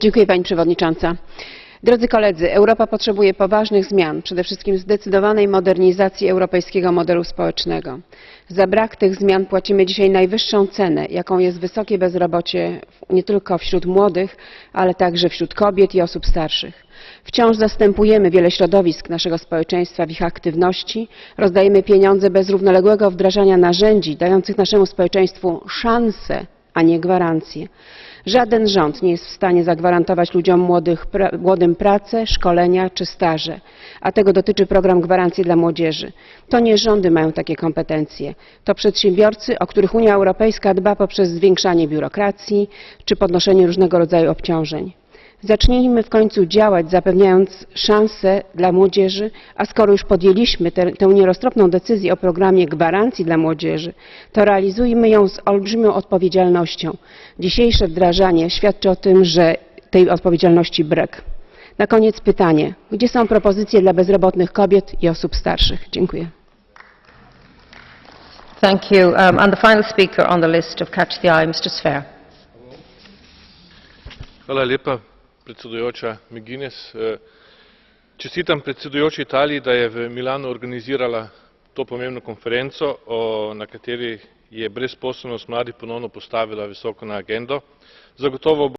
Dziękuję Pani Przewodnicząca. Drodzy koledzy, Europa potrzebuje poważnych zmian, przede wszystkim zdecydowanej modernizacji europejskiego modelu społecznego. Za brak tych zmian płacimy dzisiaj najwyższą cenę, jaką jest wysokie bezrobocie nie tylko wśród młodych, ale także wśród kobiet i osób starszych. Wciąż zastępujemy wiele środowisk naszego społeczeństwa w ich aktywności, rozdajemy pieniądze bez równoległego wdrażania narzędzi dających naszemu społeczeństwu szansę, a nie gwarancje. Żaden rząd nie jest w stanie zagwarantować ludziom młodych, pra, młodym pracę, szkolenia czy staże, a tego dotyczy program Gwarancji dla Młodzieży. To nie rządy mają takie kompetencje, to przedsiębiorcy, o których Unia Europejska dba poprzez zwiększanie biurokracji czy podnoszenie różnego rodzaju obciążeń. Zacznijmy w końcu działać, zapewniając szanse dla młodzieży, a skoro już podjęliśmy tę, tę nieroztropną decyzję o programie gwarancji dla młodzieży, to realizujmy ją z olbrzymią odpowiedzialnością. Dzisiejsze wdrażanie świadczy o tym, że tej odpowiedzialności brak. Na koniec pytanie. Gdzie są propozycje dla bezrobotnych kobiet i osób starszych? Dziękuję. Thank you. Um, and the final speaker on the list of Catch the Eye, Mr. Hvala lepa, predsedujoča McGuinness. Eh, Čestitam predsedujoči Italiji, da je v Milanu organizirala to pomembno konferenco, o, na kateri je brezposelnost mladih ponovno postavila visoko na agendo. Zagotovo